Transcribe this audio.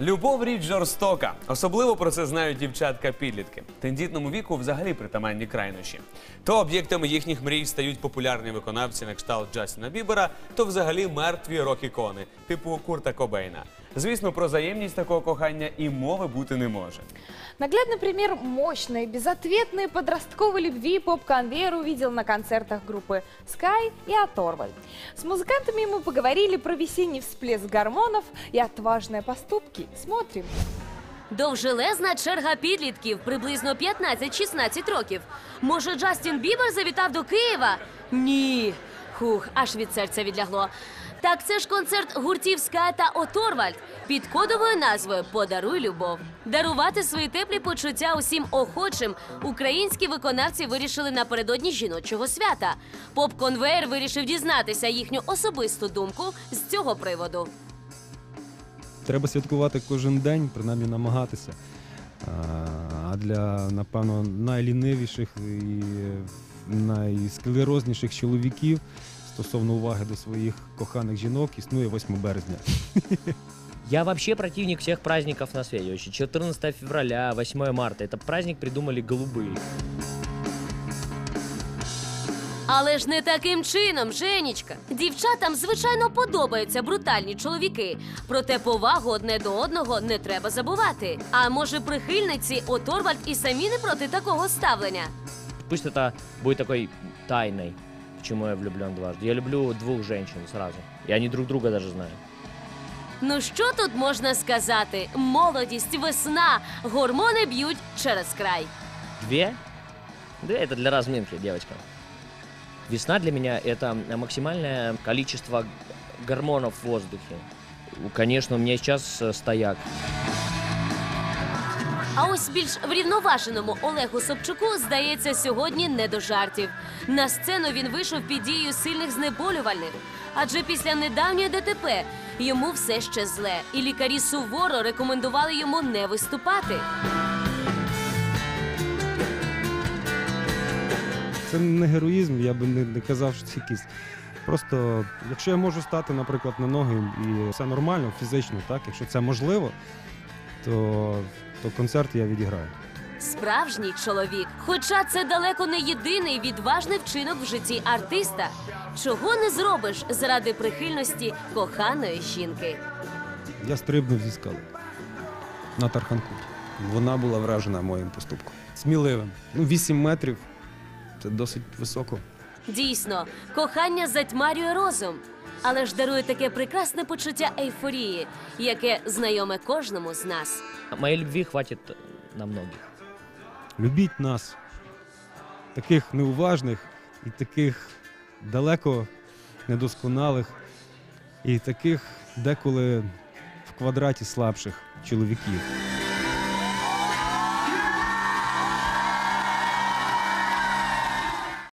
Любов річ жорстока. Особливо про це знають дівчатка-підлітки. Тендітному віку взагалі притаманні крайнощі. То об'єктами їхніх мрій стають популярні виконавці на кшталт Джастіна Бібера, то взагалі мертві рок-ікони, типу Курта Кобейна. Звісно, про взаємність такого кохання і мови бути не може. Наглядный пример мощной, безответной подростковой любви поп-конвейер увидел на концертах группы Sky и Оторваль. С музыкантами мы поговорили про весенний всплеск гормонов и отважные поступки. Смотрим. Довжелезна черга підлітків, приблизно 15-16 років. Може, Джастін Бібер завітав до Києва? Ні. Хух, аж від серця відлягло. Так це ж концерт гуртів Скай та Оторвальд під кодовою назвою Подаруй любов. Дарувати свої теплі почуття усім охочим українські виконавці вирішили напередодні жіночого свята. Поп-конвейер вирішив дізнатися їхню особисту думку з цього приводу. Треба святкувати кожен день, принаймні намагатися. А для, напевно, найлінивіших і найсклерозніших чоловіків стосовно уваги до своїх коханих жінок існує 8 березня. Я вообще противник всех праздников на свете. Вообще 14 февраля, 8 марта. Это праздник придумали голубые. Але ж не таким чином, Женічка. Дівчатам, звичайно, подобаються брутальні чоловіки. Проте повагу одне до одного не треба забувати. А може, прихильниці Оторвальд і самі не проти такого ставлення? Пусть это будет такой тайной, почему я влюблен дважды. Я люблю двух женщин сразу. И они друг друга даже знают. Ну що тут можна сказати? Молодість, весна, гормони б'ють через край. Две? Да, это для разминки, девочка. Весна для меня это максимальное количество гормонов в воздухе. Конечно, у меня сейчас э, стояк. А ось більш врівноваженому Олегу Собчуку здається сьогодні не до жартів. На сцену він вийшов під дією сильних знеболювальних. Адже після недавньої ДТП йому все ще зле, і лікарі суворо рекомендували йому не виступати. Це не героїзм, я би не, не казав, що це якийсь. Просто, якщо я можу стати, наприклад, на ноги і все нормально, фізично, так, якщо це можливо, то, то концерт я відіграю. Справжній чоловік. Хоча це далеко не єдиний відважний вчинок в житті артиста. Чого не зробиш заради прихильності коханої жінки? Я стрибнув зі скали на тарханку. Вона була вражена моїм поступком. Сміливим. Ну, 8 метрів це досить високо. Дійсно, кохання затьмарює розум, але ж дарує таке прекрасне почуття ейфорії, яке знайоме кожному з нас. Моей любви хватит на многих. Любіть нас, таких неуважних і таких далеко недосконалих, і таких деколи в квадраті слабших чоловіків.